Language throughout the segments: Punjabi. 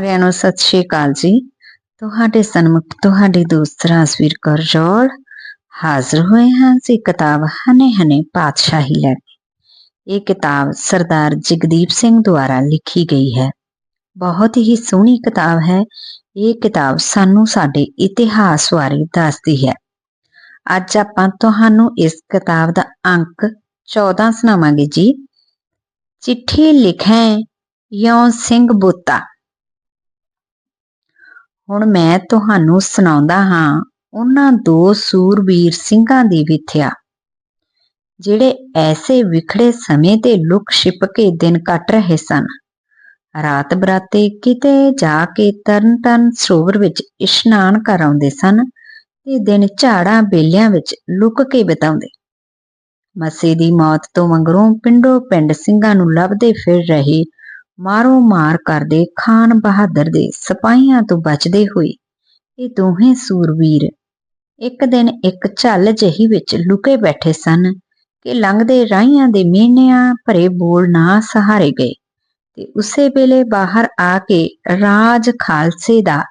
ਸਾਰਿਆਂ ਨੂੰ ਸਤਿ ਸ਼੍ਰੀ ਅਕਾਲ ਜੀ। ਤੁਹਾਡੇ ਸਨਮੁਖ ਤੁਹਾਡੀ ਦੋਸਤ ਰਾਜਵੀਰ ਕੌਰ ਜੋੜ ਹਾਜ਼ਰ ਹੋਏ ਹਾਂ ਜੀ ਕਿਤਾਬ ਹਨੇ ਹਨੇ ਪਾਤਸ਼ਾਹੀ ਲੈ ਕੇ। ਇਹ ਕਿਤਾਬ ਸਰਦਾਰ ਜਗਦੀਪ ਸਿੰਘ ਦੁਆਰਾ ਲਿਖੀ ਗਈ ਹੈ। ਬਹੁਤ ਹੀ ਸੋਹਣੀ ਕਿਤਾਬ ਹੈ। ਇਹ ਕਿਤਾਬ ਸਾਨੂੰ ਸਾਡੇ ਇਤਿਹਾਸ ਬਾਰੇ ਦੱਸਦੀ ਹੈ। ਅੱਜ ਆਪਾਂ ਤੁਹਾਨੂੰ ਇਸ ਕਿਤਾਬ ਦਾ ਅੰਕ 14 ਸੁਣਾਵਾਂਗੇ ਜੀ। ਚਿੱਠੀ ਲਿਖੈ ਯੋਂ ਸਿੰਘ ਬੋਤਾ। ਹੁਣ ਮੈਂ ਤੁਹਾਨੂੰ ਸੁਣਾਉਂਦਾ ਹਾਂ ਉਹਨਾਂ ਦੋ ਸੂਰਬੀਰ ਸਿੰਘਾਂ ਦੀ ਵਿਥਿਆ। ਜਿਹੜੇ ਐਸੇ ਵਿਖੜੇ ਸਮੇਂ ਤੇ ਲੁਕ ਛਿਪ ਕੇ ਦਿਨ ਕੱਟ ਰਹੇ ਸਨ। ਰਾਤ ਬਰਾਤੇ ਕਿਤੇ ਜਾ ਕੇ ਤਰਨ ਤਰਨ ਸਰੋਵਰ ਵਿੱਚ ਇਸ਼ਨਾਨ ਕਰ ਆਉਂਦੇ ਸਨ ਤੇ ਦਿਨ ਝਾੜਾਂ ਬੇਲਿਆਂ ਵਿੱਚ ਲੁਕ ਕੇ ਬਿਤਾਉਂਦੇ। ਮਸੇ ਦੀ ਮੌਤ ਤੋਂ ਮਗਰੋਂ ਪਿੰਡੋਂ ਪਿੰਡ ਸਿੰਘਾਂ ਨੂੰ ਲੱਭਦੇ ਫਿਰ ਰਹੇ ਮਾਰੋ ਮਾਰ ਕਰਦੇ ਖਾਨ ਬਹਾਦਰ ਦੇ ਸਿਪਾਹੀਆਂ ਤੋਂ ਬਚਦੇ ਹੋਏ ਇਹ ਦੋਹੇ ਸੂਰਵੀਰ ਇੱਕ ਦਿਨ ਇੱਕ ਝੱਲ ਜਹੀ ਵਿੱਚ ਲੁਕੇ ਬੈਠੇ ਸਨ ਕਿ ਲੰਘਦੇ ਰਾਹੀਆਂ ਦੇ ਮੀਨਿਆਂ ਭਰੇ ਬੋਲ ਨਾ ਸਹਾਰੇ ਗਏ ਤੇ ਉਸੇ ਵੇਲੇ ਬਾਹਰ ਆ ਕੇ ਰਾਜ ਖਾਲਸੇ ਦਾ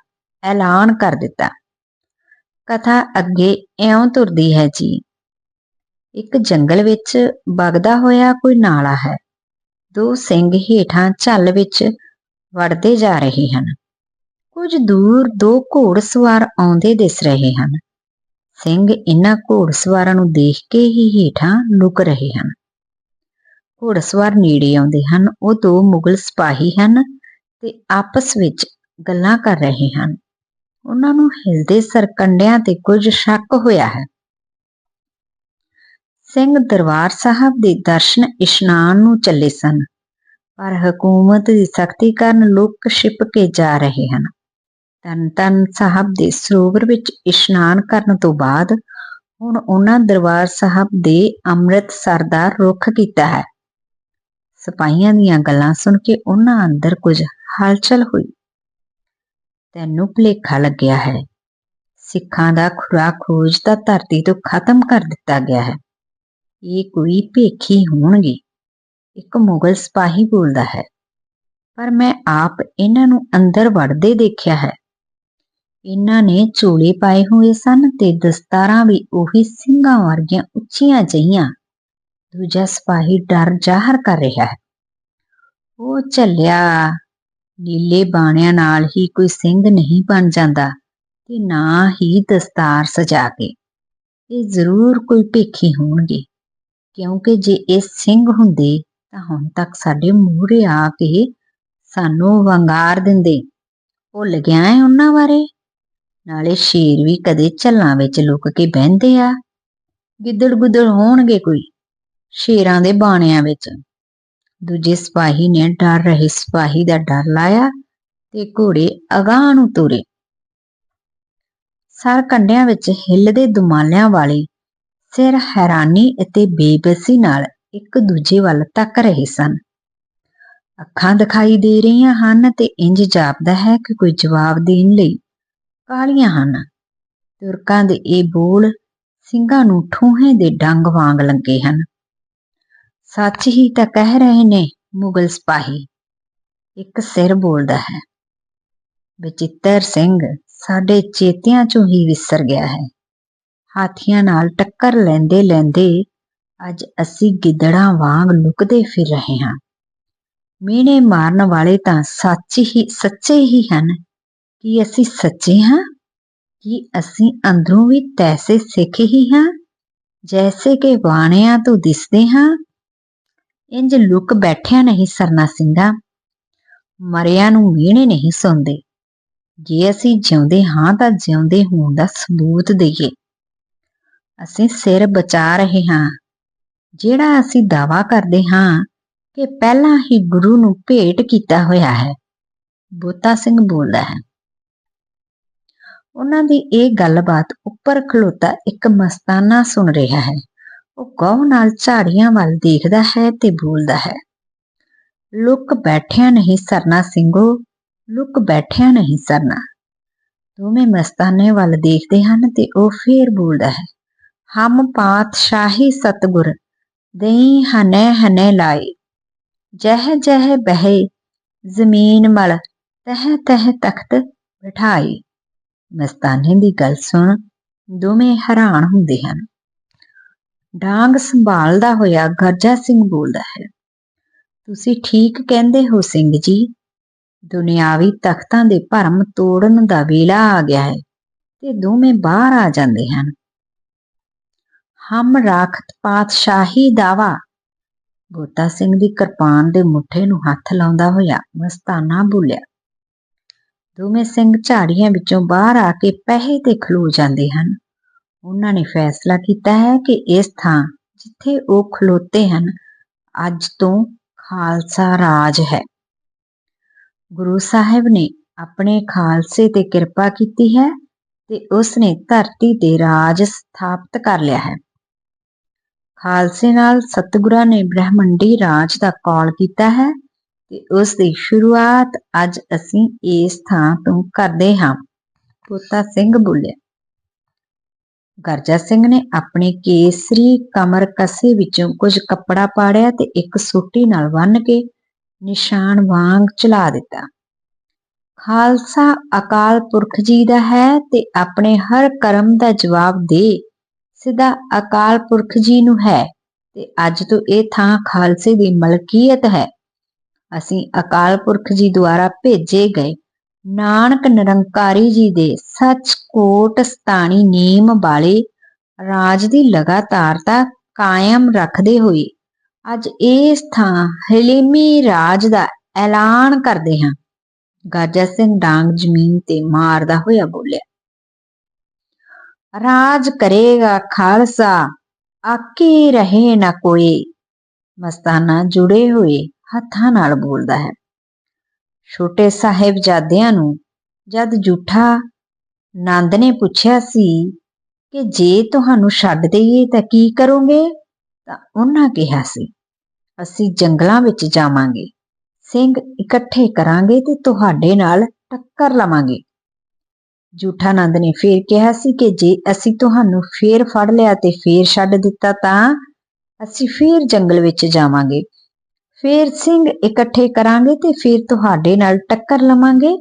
ਐਲਾਨ ਕਰ ਦਿੱਤਾ। ਕਥਾ ਅੱਗੇ ਇਉਂ ਤੁਰਦੀ ਹੈ ਜੀ, ਇੱਕ ਜੰਗਲ ਵਿੱਚ ਵਗਦਾ ਹੋਇਆ ਕੋਈ ਨਾਲਾ ਹੈ। ਦੋ ਸਿੰਘ ਹੇਠਾਂ ਝੱਲ ਵਿੱਚ ਵੜਦੇ ਜਾ ਰਹੇ ਹਨ। ਕੁਝ ਦੂਰ ਦੋ ਘੋੜਸਵਾਰ ਆਉਂਦੇ ਦਿਸ ਰਹੇ ਹਨ। ਸਿੰਘ ਇਹਨਾਂ ਘੋੜਸਵਾਰਾਂ ਨੂੰ ਦੇਖ ਕੇ ਹੀ ਹੇਠਾਂ ਲੁਕ ਰਹੇ ਹਨ। ਘੋੜਸਵਾਰ ਨੇੜੇ ਆਉਂਦੇ ਹਨ। ਉਹ ਦੋ ਮੁਗਲ ਸਿਪਾਹੀ ਹਨ ਤੇ ਆਪਸ ਵਿੱਚ ਗੱਲਾਂ ਕਰ ਰਹੇ ਹਨ। ਉਹਨਾਂ ਨੂੰ ਹਿਲਦੇ ਸਰਕੰਡਿਆਂ ਤੇ ਕੁਝ ਸ਼ੱਕ ਹੋਇਆ ਹੈ। ਸਿੰਘ ਦਰਬਾਰ ਸਾਹਿਬ ਦੇ ਦਰਸ਼ਨ ਇਸ਼ਨਾਨ ਨੂੰ ਚੱਲੇ ਸਨ, ਪਰ ਹਕੂਮਤ ਦੀ ਸਖਤੀ ਕਾਰਨ ਲੋਕ ਛਿਪ ਕੇ ਜਾ ਰਹੇ ਹਨ। ਤਨ ਤਨ ਸਾਹਿਬ ਦੇ ਸਰੋਵਰ ਵਿੱਚ ਇਸ਼ਨਾਨ ਕਰਨ ਤੋਂ ਬਾਅਦ ਹੁਣ ਉਹਨਾਂ ਦਰਬਾਰ ਸਾਹਿਬ ਦੇ ਅੰਮ੍ਰਿਤਸਰ ਦਾ ਰੁਖ ਕੀਤਾ ਹੈ। ਸਿਪਾਹੀਆਂ ਦੀਆਂ ਗੱਲਾਂ ਸੁਣ ਕੇ ਉਹਨਾਂ ਅੰਦਰ ਕੁਝ ਹਲਚਲ ਹੋਈ। ਤੈਨੂੰ ਭਲੇਖਾ ਲੱਗਿਆ ਹੈ। ਸਿੱਖਾਂ ਦਾ ਖੁਰਾਕ ਖੋਜ ਤਾਂ ਧਰਤੀ ਤੋਂ ਖਤਮ ਕਰ ਦਿੱਤਾ ਗਿਆ ਹੈ। ਇਹ ਕੋਈ ਭੇਖੀ ਹੋਣਗੇ। ਇੱਕ ਮੁਗਲ ਸਿਪਾਹੀ ਬੋਲਦਾ ਹੈ, ਪਰ ਮੈਂ ਆਪ ਇਹਨਾਂ ਨੂੰ ਅੰਦਰ ਵੜਦੇ ਦੇਖਿਆ ਹੈ। ਇਹਨਾਂ ਨੇ ਚੋਲੇ ਪਾਏ ਹੋਏ ਸਨ ਤੇ ਦਸਤਾਰਾਂ ਵੀ ਉਹੀ ਸਿੰਘਾਂ ਵਰਗੀਆਂ ਉੱਚੀਆਂ ਜਈਆਂ ਦੂਜਾ ਸਿਪਾਹੀ ਡਰ ਜ਼ਾਹਰ ਕਰ ਰਿਹਾ ਹੈ, ਉਹ ਚੱਲਿਆ ਨੀਲੇ ਬਾਣਿਆਂ ਨਾਲ ਹੀ ਕੋਈ ਸਿੰਘ ਨਹੀਂ ਬਣ ਜਾਂਦਾ ਤੇ ਨਾ ਹੀ ਦਸਤਾਰ ਸਜਾ ਕੇ। ਇਹ ਜ਼ਰੂਰ ਕੋਈ ਭੇਖੀ ਹੋਣਗੇ। ਕਿਉਂਕਿ ਜੇ ਇਹ ਸਿੰਘ ਹੁੰਦੇ ਤਾਂ ਹੁਣ ਤੱਕ ਸਾਡੇ ਮੂਹਰੇ ਆ ਕੇ ਸਾਨੂੰ ਵੰਗਾਰ ਦਿੰਦੇ। ਭੁੱਲ ਗਿਆ ਹੈ ਉਹਨਾਂ ਬਾਰੇ? ਨਾਲੇ ਸ਼ੇਰ ਵੀ ਕਦੇ ਝੱਲਾਂ ਵਿੱਚ ਲੁਕ ਕੇ ਬਹਿੰਦੇ ਆ। ਗਿੱਦੜ ਗੁੱਦੜ ਹੋਣਗੇ ਕੋਈ ਸ਼ੇਰਾਂ ਦੇ ਬਾਣਿਆਂ ਵਿੱਚ। ਦੂਜੇ ਸਿਪਾਹੀ ਨੇ ਡਰ ਰਹੇ ਸਿਪਾਹੀ ਦਾ ਡਰ ਲਾਇਆ ਤੇ ਘੋੜੇ ਅਗਾਹ ਨੂੰ ਤੁਰੇ। ਸਰ ਕੰਡਿਆਂ ਵਿੱਚ ਹਿੱਲਦੇ ਦੁਮਾਲਿਆਂ ਵਾਲੇ ਸਿਰ ਹੈਰਾਨੀ ਅਤੇ ਬੇਬਸੀ ਨਾਲ ਇੱਕ ਦੂਜੇ ਵੱਲ ਤੱਕ ਰਹੇ ਸਨ। ਅੱਖਾਂ ਦਿਖਾਈ ਦੇ ਰਹੀਆਂ ਹਨ ਤੇ ਇੰਜ ਜਾਪਦਾ ਹੈ ਕਿ ਕੋਈ ਜਵਾਬ ਦੇਣ ਲਈ ਕਾਲੀਆਂ ਹਨ। ਤੁਰਕਾਂ ਦੇ ਇਹ ਬੋਲ ਸਿੰਘਾਂ ਨੂੰ ਠੂਹੇ ਦੇ ਡੰਗ ਵਾਂਗ ਲੱਗੇ ਹਨ। ਸੱਚ ਹੀ ਤਾਂ ਕਹਿ ਰਹੇ ਨੇ ਮੁਗਲ ਸਿਪਾਹੀ। ਇੱਕ ਸਿਰ ਬੋਲਦਾ ਹੈ। ਬਚਿੱਤਰ ਸਿੰਘ ਸਾਡੇ ਚੇਤਿਆਂ ਚੋਂ ਹੀ ਵਿਸਰ ਗਿਆ ਹੈ। ਹਾਥੀਆਂ ਨਾਲ ਟੱਕਰ ਲੈਂਦੇ ਲੈਂਦੇ ਅੱਜ ਅਸੀਂ ਗਿੱਦੜਾਂ ਵਾਂਗ ਲੁਕਦੇ ਫਿਰ ਰਹੇ ਹਾਂ। ਮੀਣੇ ਮਾਰਨ ਵਾਲੇ ਤਾਂ ਸੱਚ ਹੀ, ਸੱਚੇ ਹੀ ਹਨ। ਕਿ ਅਸੀਂ ਸੱਚੇ ਹਾਂ? ਕਿ ਅਸੀਂ ਅੰਦਰੋਂ ਵੀ ਤੈਸੇ ਸਿੱਖ ਹੀ ਹਾਂ? ਜੈਸੇ ਕਿ ਬਾਣਿਆਂ ਤੋਂ ਦਿਸਦੇ ਹਾਂ। ਇੰਜ ਲੁਕ ਬੈਠਿਆ ਨਹੀਂ ਸਰਨਾ ਸਿੰਘਾ ਮਰਿਆਂ ਨੂੰ ਮੀਣੇ ਨਹੀਂ ਸੁਣਦੇ ਜੇ ਅਸੀਂ ਜਿਉਂਦੇ ਹਾਂ ਤਾਂ ਜਿਉਂਦੇ ਹੋਣ ਦਾ ਸਬੂਤ ਦਈਏ। ਅਸੀਂ ਸਿਰ ਬਚਾ ਰਹੇ ਹਾਂ। ਜਿਹੜਾ ਅਸੀਂ ਦਾਵਾ ਕਰਦੇ ਹਾਂ ਕਿ ਪਹਿਲਾਂ ਹੀ ਗੁਰੂ ਨੂੰ ਭੇਟ ਕੀਤਾ ਹੋਇਆ ਹੈ, ਬੋਤਾ ਸਿੰਘ ਬੋਲਦਾ ਹੈ। ਉਹਨਾਂ ਦੀ ਇਹ ਗੱਲਬਾਤ ਉੱਪਰ ਖਲੋਤਾ ਇੱਕ ਮਸਤਾਨਾ ਸੁਣ ਰਿਹਾ ਹੈ। ਉਹ ਗੌਰ ਨਾਲ ਝਾੜੀਆਂ ਵੱਲ ਦੇਖਦਾ ਹੈ ਤੇ ਬੋਲਦਾ ਹੈ, ਲੁੱਕ ਬੈਠਿਆ ਨਹੀਂ ਸਰਨਾ ਸਿੰਘੋ, ਲੁੱਕ ਬੈਠਿਆ ਨਹੀਂ ਸਰਨਾ। ਦੋਵੇਂ ਮਸਤਾਨੇ ਵੱਲ ਦੇਖਦੇ ਹਨ ਤੇ ਉਹ ਫੇਰ ਬੋਲਦਾ ਹੈ ਹਮ ਪਾਤਸ਼ਾਹੀ ਸਤਗੁਰ, ਦਈ ਹਨੇ ਹਨੇ ਲਾਏ। ਜਹ ਜਹ ਬਹਿ ਜ਼ਮੀਨ ਮਲ, ਤਹਿ ਤਹਿ ਤਖਤ ਬਿਠਾਏ। ਮਸਤਾਨੇ ਦੀ ਗੱਲ ਸੁਣ, ਦੋਵੇਂ ਹੈਰਾਨ ਹੁੰਦੇ ਹਨ। ਡਾਂਗ ਸੰਭਾਲਦਾ ਹੋਇਆ ਗਰਜਾ ਸਿੰਘ ਬੋਲਦਾ ਹੈ, ਤੁਸੀਂ ਠੀਕ ਕਹਿੰਦੇ ਹੋ ਸਿੰਘ ਜੀ, ਦੁਨਿਆਵੀ ਤਖਤਾਂ ਦੇ ਭਰਮ ਤੋੜਨ ਦਾ ਵੇਲਾ ਆ ਗਿਆ ਹੈ ਤੇ ਦੋਵੇਂ ਬਾਹਰ ਆ ਜਾਂਦੇ ਹਨ। ਹਮ ਰਾਖਤ ਪਾਤਸ਼ਾਹੀ ਦਾਵਾ। ਬੋਤਾ ਸਿੰਘ ਦੀ ਕਿਰਪਾਨ ਦੇ ਮੁੱਠੇ ਨੂੰ ਹੱਥ ਲਾਉਂਦਾ ਹੋਇਆ ਮਸਤਾਨਾ ਬੋਲਿਆ, ਦੋਵੇਂ ਸਿੰਘ ਝਾੜੀਆਂ ਵਿੱਚੋਂ ਬਾਹਰ ਆ ਕੇ ਪਹਿੇ ਤੇ ਖਲੋ ਜਾਂਦੇ ਹਨ। ਉਹਨਾਂ ਨੇ ਫੈਸਲਾ ਕੀਤਾ ਹੈ ਕਿ ਇਸ ਥਾਂ ਜਿੱਥੇ ਉਹ ਖਲੋਤੇ ਹਨ, ਅੱਜ ਤੋਂ ਖਾਲਸਾ ਰਾਜ ਹੈ। ਗੁਰੂ ਸਾਹਿਬ ਨੇ ਆਪਣੇ ਖਾਲਸੇ ਤੇ ਕਿਰਪਾ ਕੀਤੀ ਹੈ ਤੇ ਉਸ ਨੇ ਧਰਤੀ ਤੇ ਰਾਜ ਸਥਾਪਿਤ ਕਰ ਲਿਆ ਹੈ। ਖਾਲਸੇ ਨਾਲ ਸਤਿਗੁਰਾਂ ਨੇ ਬ੍ਰਹਮੰਡੀ ਰਾਜ ਦਾ ਕੌਲ ਕੀਤਾ ਹੈ ਤੇ ਉਸ ਦੀ ਸ਼ੁਰੂਆਤ ਅੱਜ ਅਸੀਂ ਇਸ ਥਾਂ ਤੋਂ ਕਰਦੇ ਹਾਂ। ਪੋਤਾ ਸਿੰਘ ਬੋਲਿਆ, ਗਰਜਾ ਸਿੰਘ ਨੇ ਆਪਣੇ ਕੇਸਰੀ ਕਮਰ ਕਸੇ ਵਿੱਚੋਂ ਕੁਝ ਕੱਪੜਾ ਪਾੜਿਆ ਤੇ ਇੱਕ ਸੋਟੀ ਨਾਲ ਬੰਨ ਕੇ ਨਿਸ਼ਾਨ ਵਾਂਗ ਚਲਾ ਦਿੱਤਾ। ਖਾਲਸਾ ਅਕਾਲ ਪੁਰਖ ਜੀ ਦਾ ਹੈ ਤੇ ਆਪਣੇ ਹਰ ਕਰਮ ਦਾ ਜਵਾਬ ਦੇ ਸਿੱਧਾ ਅਕਾਲ ਪੁਰਖ ਜੀ ਨੂੰ ਹੈ ਤੇ ਅੱਜ ਤੋਂ ਇਹ ਥਾਂ ਖਾਲਸੇ ਦੀ ਮਲਕੀਅਤ ਹੈ। ਅਸੀਂ ਅਕਾਲ ਪੁਰਖ ਜੀ ਦੁਆਰਾ ਭੇਜੇ ਗਏ ਨਾਨਕ ਨਿਰੰਕਾਰੀ ਜੀ ਦੇ ਸੱਚ ਕੋਟ ਸਤਾਣੀ ਨੇਮ ਵਾਲੇ ਰਾਜ ਦੀ ਲਗਾਤਾਰਤਾ ਕਾਇਮ ਰੱਖਦੇ ਹੋਏ ਅੱਜ ਇਸ ਥਾਂ ਹਲੀਮੀ ਰਾਜ ਦਾ ਐਲਾਨ ਕਰਦੇ ਹਾਂ। ਗਾਜਾ ਸਿੰਘ ਡਾਂਗ ਜ਼ਮੀਨ ਤੇ ਮਾਰਦਾ ਹੋਇਆ ਬੋਲਿਆ ਰਾਜ ਕਰੇਗਾ ਖਾਲਸਾ, ਆਕੇ ਰਹੇ ਨਾ ਕੋਈ। ਮਸਤਾਨਾ ਜੁੜੇ ਹੋਏ ਹੱਥਾਂ ਨਾਲ ਬੋਲਦਾ ਹੈ। ਛੋਟੇ ਸਾਹਿਬਜ਼ਾਦਿਆਂ ਨੂੰ ਜਦ ਜੂਠਾ ਨੰਦ ਨੇ ਪੁੱਛਿਆ ਸੀ ਕਿ ਜੇ ਤੁਹਾਨੂੰ ਛੱਡ ਦਈਏ ਤਾਂ ਕੀ ਕਰੋਗੇ, ਤਾਂ ਉਹਨਾਂ ਕਿਹਾ ਸੀ, ਅਸੀਂ ਜੰਗਲਾਂ ਵਿੱਚ ਜਾਵਾਂਗੇ, ਸਿੰਘ ਇਕੱਠੇ ਕਰਾਂਗੇ ਤੇ ਤੁਹਾਡੇ ਨਾਲ ਟੱਕਰ ਲਵਾਂਗੇ। ਜੂਠਾਨੰਦ ਨੇ ਫੇਰ ਕਿਹਾ ਸੀ ਕਿ ਜੇ ਅਸੀਂ ਤੁਹਾਨੂੰ ਫੇਰ ਫੜ ਲਿਆ ਤੇ ਫੇਰ ਛੱਡ ਦਿੱਤਾ ਤਾਂ ਅਸੀਂ ਫੇਰ ਜੰਗਲ ਵਿੱਚ ਜਾਵਾਂਗੇ। ਫੇਰ ਸਿੰਘ ਇਕੱਠੇ ਕਰਾਂਗੇ ਤੇ ਫਿਰ ਤੁਹਾਡੇ ਨਾਲ ਟੱਕਰ ਲਵਾਂਗੇ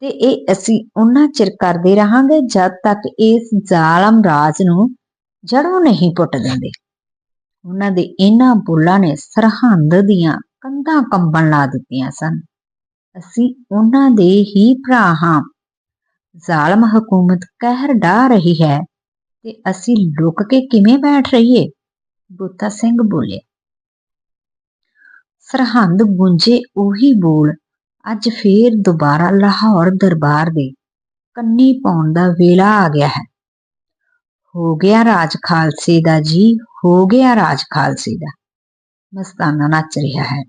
ਤੇ ਇਹ ਅਸੀਂ ਉਹਨਾਂ ਚਿਰ ਕਰਦੇ ਰਹਾਂਗੇ ਜਦ ਤੱਕ ਇਸ ਜ਼ਾਲਮ ਰਾਜ ਨੂੰ ਜੜੋਂ ਨਹੀਂ ਪੁੱਟ ਦਿੰਦੇ। ਉਹਨਾਂ ਦੇ ਇਹਨਾਂ ਬੋਲਾਂ ਨੇ ਸਰਹੰਦ ਦੀਆਂ ਕੰਧਾਂ ਕੰਬਣ ਲਾ ਦਿੱਤੀਆਂ ਸਨ। ਅਸੀਂ ਉਹਨਾਂ ਦੇ ਹੀ ਭਰਾ ਹਾਂ। ਜ਼ਾਲਮ ਹਕੂਮਤ ਕਹਿਰ ਢਾ ਰਹੀ ਹੈ ਤੇ ਅਸੀਂ ਲੁਕ ਕੇ ਕਿਵੇਂ ਬੈਠ ਰਹੀਏ? ਬੁੱਤਾ ਸਿੰਘ ਬੋਲੇ ਸਰਹੰਦ ਗੁੰਜੇ ਉਹੀ ਬੋਲ, ਅੱਜ ਫੇਰ ਦੁਬਾਰਾ ਲਾਹੌਰ ਦਰਬਾਰ ਦੇ ਕੰਨੀ ਪਾਉਣ ਦਾ ਵੇਲਾ ਆ ਗਿਆ ਹੈ। ਹੋ ਗਿਆ ਰਾਜ ਖਾਲਸੇ ਦਾ ਜੀ, ਹੋ ਗਿਆ ਰਾਜ ਖਾਲਸੇ ਦਾ, ਮਸਤਾਨਾ ਨੱਚ ਰਿਹਾ ਹੈ।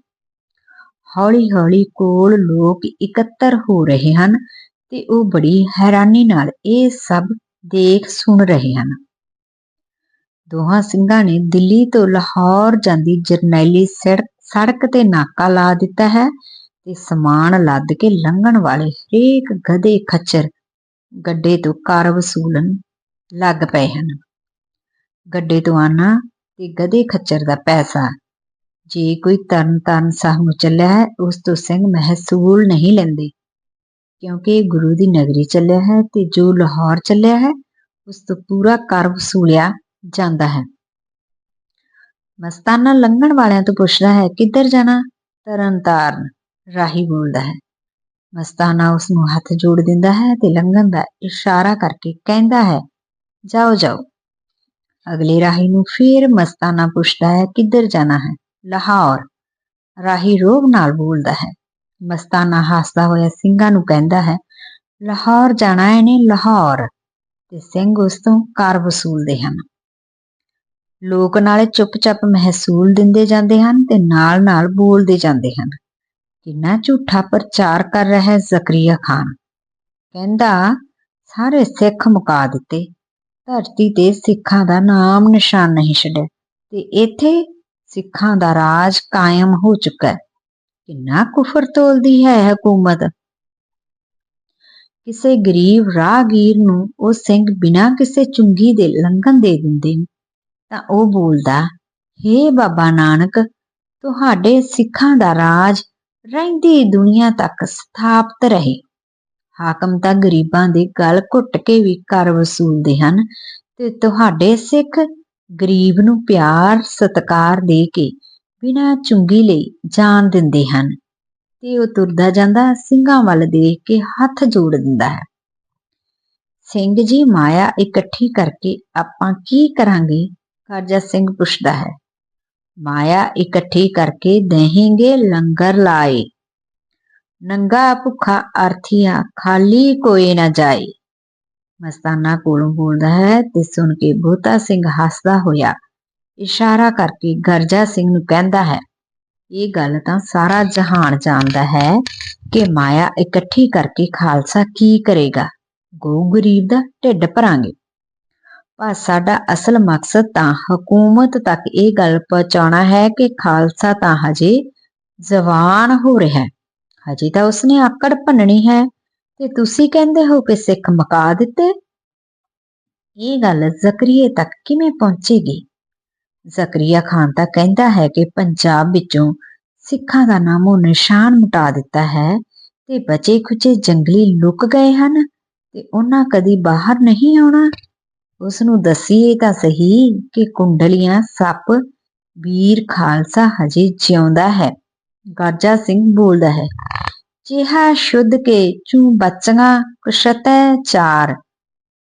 ਹੌਲੀ ਹੌਲੀ ਕੋਲ ਲੋਕ ਇਕੱਤਰ ਹੋ ਰਹੇ ਹਨ ਤੇ ਉਹ ਬੜੀ ਹੈਰਾਨੀ ਨਾਲ ਇਹ ਸਭ ਦੇਖ ਸੁਣ ਰਹੇ ਹਨ। ਦੋਹਾਂ ਸਿੰਘਾਂ ਨੇ ਦਿੱਲੀ ਤੋਂ ਲਾਹੌਰ ਜਾਂਦੀ ਜਰਨੈਲੀ ਸੜਕ ਸੜਕ ਤੇ ਨਾਕਾ ਲਾ ਦਿੱਤਾ ਹੈ ਤੇ ਸਮਾਨ ਲੱਦ ਕੇ ਲੰਘਣ ਵਾਲੇ ਹਰੇਕ ਗਧੇ ਖੱਚਰ ਗੱਡੇ ਤੋਂ ਕਰ ਵਸੂਲਣ ਲੱਗ ਪਏ ਹਨ। ਗੱਡੇ ਤੋਂ ਆਣਾ ਤੇ ਗਧੇ ਖੱਚਰ ਦਾ ਪੈਸਾ। ਜੇ ਕੋਈ ਤਰਨ ਤਰਨ ਸਾਹਿਬ ਨੂੰ ਚੱਲਿਆ ਹੈ, ਉਸ ਤੋਂ ਸਿੰਘ ਮਹਿਸੂਲ ਨਹੀਂ ਲੈਂਦੇ। ਕਿਉਂਕਿ ਗੁਰੂ ਦੀ ਨਗਰੀ ਚੱਲਿਆ ਹੈ ਤੇ ਜੋ ਲਾਹੌਰ ਚੱਲਿਆ ਹੈ, ਉਸ ਤੋਂ ਪੂਰਾ ਕਰ ਵਸੂਲਿਆ ਜਾਂਦਾ ਹੈ। ਮਸਤਾਨਾ ਲੰਘਣ ਵਾਲਿਆਂ ਤੋਂ ਪੁੱਛਦਾ ਹੈ, ਕਿੱਧਰ ਜਾਣਾ? ਤਰਨਤਾਰਨ ਰਾਹੀ ਬੋਲਦਾ ਹੈ। ਮਸਤਾਨਾ ਉਸ ਨੂੰ ਹੱਥ ਜੋੜ ਦਿੰਦਾ ਹੈ ਤੇ ਲੰਘਣ ਦਾ ਇਸ਼ਾਰਾ ਕਰਕੇ ਕਹਿੰਦਾ ਹੈ, ਜਾਓ ਜਾਓ। ਅਗਲੇ ਰਾਹੀ ਨੂੰ ਫੇਰ ਮਸਤਾਨਾ ਪੁੱਛਦਾ ਹੈ, ਕਿੱਧਰ ਜਾਣਾ ਹੈ? ਲਾਹੌਰ। ਰਾਹੀ ਰੋਗ ਨਾਲ ਬੋਲਦਾ ਹੈ। ਮਸਤਾਨਾ ਹਾਸਦਾ ਹੋਇਆ ਸਿੰਘਾਂ ਨੂੰ ਕਹਿੰਦਾ ਹੈ, ਲਾਹੌਰ ਜਾਣਾ ਹੈ ਨੇ ਲਾਹੌਰ। ਤੇ ਸਿੰਘ ਉਸ ਤੋਂ ਕਰ ਵਸੂਲਦੇ ਹਨ। ਲੋਕ ਨਾਲੇ ਚੁੱਪਚਾਪ ਮਹਿਸੂਲ ਦਿੰਦੇ ਜਾਂਦੇ ਹਨ ਤੇ ਨਾਲ-ਨਾਲ ਬੋਲਦੇ ਜਾਂਦੇ ਹਨ। ਕਿੰਨਾ ਝੂਠਾ ਪ੍ਰਚਾਰ ਕਰ ਰਿਹਾ ਹੈ ਜ਼ਕਰੀਆ ਖਾਨ। ਕਹਿੰਦਾ, ਸਾਰੇ ਸਿੱਖ ਮੁਕਾ ਦਿੱਤੇ। ਧਰਤੀ ਤੇ ਸਿੱਖਾਂ ਦਾ ਨਾਮ ਨਿਸ਼ਾਨ ਨਹੀਂ ਛੱਡਿਆ। ਤੇ ਇੱਥੇ ਸਿੱਖਾਂ ਦਾ ਰਾਜ ਕਾਇਮ ਹੋ ਚੁੱਕਾ ਹੈ। ਕਿੰਨਾ ਕੁਫਰ ਤੋਲਦੀ ਹੈ ਹਕੂਮਤ? ਕਿਸੇ ਗਰੀਬ ਰਾਹਗੀਰ ਨੂੰ ਉਹ ਸਿੰਘ ਬਿਨਾਂ ਕਿਸੇ ਚੁੰਗੀ ਦੇ ਲੰਘਣ ਦੇ ਦਿੰਦੇ ਤਾਂ ਉਹ ਬੋਲਦਾ, ਹੇ ਬਾਬਾ ਨਾਨਕ, ਤੁਹਾਡੇ ਸਿੱਖਾਂ ਦਾ ਰਾਜ ਰਹਿੰਦੀ ਦੁਨੀਆ ਤੱਕ ਸਥਾਪਿਤ ਰਹੇ। ਹਾਕਮ ਤਾਂ ਗਰੀਬਾਂ ਦੇ ਗਲ ਘੁੱਟ ਕੇ ਵੀ ਕਰ ਵਸੂਲਦੇ ਹਨ ਤੇ ਤੁਹਾਡੇ ਸਿੱਖ ਗਰੀਬ ਨੂੰ ਪਿਆਰ, ਸਤਕਾਰ ਦੇ ਕੇ ਬਿਨਾਂ ਚੁੰਗੀ ਲਈ ਜਾਨ ਦਿੰਦੇ ਹਨ ਤੇ ਉਹ ਤੁਰਦਾ ਜਾਂਦਾ ਸਿੰਘਾਂ ਵੱਲ ਦੇਖ ਕੇ ਹੱਥ ਜੋੜ ਦਿੰਦਾ ਹੈ। ਸਿੰਘ ਜੀ, ਮਾਇਆ ਇਕੱਠੀ ਕਰਕੇ ਆਪਾਂ ਕੀ ਕਰਾਂਗੇ? ਕਰਜਾ ਸਿੰਘ ਪੁੱਛਦਾ ਹੈ। ਮਾਇਆ ਇਕੱਠੀ ਕਰਕੇ ਦੇਹੇਂਗੇ ਲੰਗਰ ਲਾਏ। ਨੰਗਾ ਭੁੱਖਾ ਅਰਥੀਆਂ ਖਾਲੀ ਕੋਈ ਨਾ ਜਾਏ। ਮਸਤਾਨਾ ਕੋਲੋਂ ਬੋਲਦਾ ਹੈ ਤੇ ਸੁਣ ਕੇ ਬੋਤਾ ਸਿੰਘ ਹੱਸਦਾ ਹੋਇਆ ਇਸ਼ਾਰਾ ਕਰਕੇ ਗਰਜਾ ਸਿੰਘ ਨੂੰ ਕਹਿੰਦਾ ਹੈ, ਇਹ ਗੱਲ ਤਾਂ ਸਾਰਾ ਜਹਾਨ ਜਾਣਦਾ ਹੈ ਕਿ ਮਾਇਆ ਇਕੱਠੀ ਕਰਕੇ ਖਾਲਸਾ ਕੀ ਕਰੇਗਾ। ਗਊ ਗਰੀਬ ਦਾ ਢਿੱਡ ਭਰਾਂਗੇ। ਪਰ ਸਾਡਾ ਅਸਲ ਮਕਸਦ ਤਾਂ ਹਕੂਮਤ ਤੱਕ ਇਹ ਗੱਲ ਪਹੁੰਚਾਉਣਾ ਹੈ ਕਿ ਖਾਲਸਾ ਤਾਂ ਹਜੇ ਜਵਾਨ ਹੋ ਰਿਹਾ ਹੈ। ਹਜੇ ਤਾਂ ਉਸਨੇ ਆਕੜ ਭੰਨਣੀ ਹੈ। ਤੇ ਤੁਸੀਂ ਕਹਿੰਦੇ ਹੋ ਕਿ ਸਿੱਖ ਮਕਾ ਦਿੱਤੇ? ਇਹ ਗੱਲ ਜ਼ਕਰੀਏ ਤੱਕ ਕਿਵੇਂ ਪਹੁੰਚੇਗੀ? ਜ਼ਕਰੀਆ ਖਾਨ ਤਾਂ ਕਹਿੰਦਾ ਹੈ ਕਿ ਪੰਜਾਬ ਵਿੱਚੋਂ ਸਿੱਖਾਂ ਦਾ ਨਾਮੋ ਨਿਸ਼ਾਨ ਮਿਟਾ ਦਿੱਤਾ ਹੈ ਤੇ ਬਚੇ ਖੁਚੇ ਜੰਗਲੀ ਲੁਕ ਗਏ ਹਨ ਤੇ ਉਹਨਾਂ ਕਦੀ ਬਾਹਰ ਨਹੀਂ ਆਉਣਾ। ਉਸ ਨੂੰ ਦਸੀਏ ਤਾਂ ਸਹੀ ਕਿ ਕੁੰਡਲੀਆਂ ਸੱਪ ਵੀਰ ਖਾਲਸਾ ਹਜੇ ਜਿਉਂਦਾ ਹੈ। ਗਾਜਾ ਸਿੰਘ ਬੋਲਦਾ ਹੈ, ਜਿਹਾ ਸ਼ੁੱਧ ਕੇ ਚੂ ਬਚਗਾ ਕੁਸ਼ਤੈ ਚਾਰ,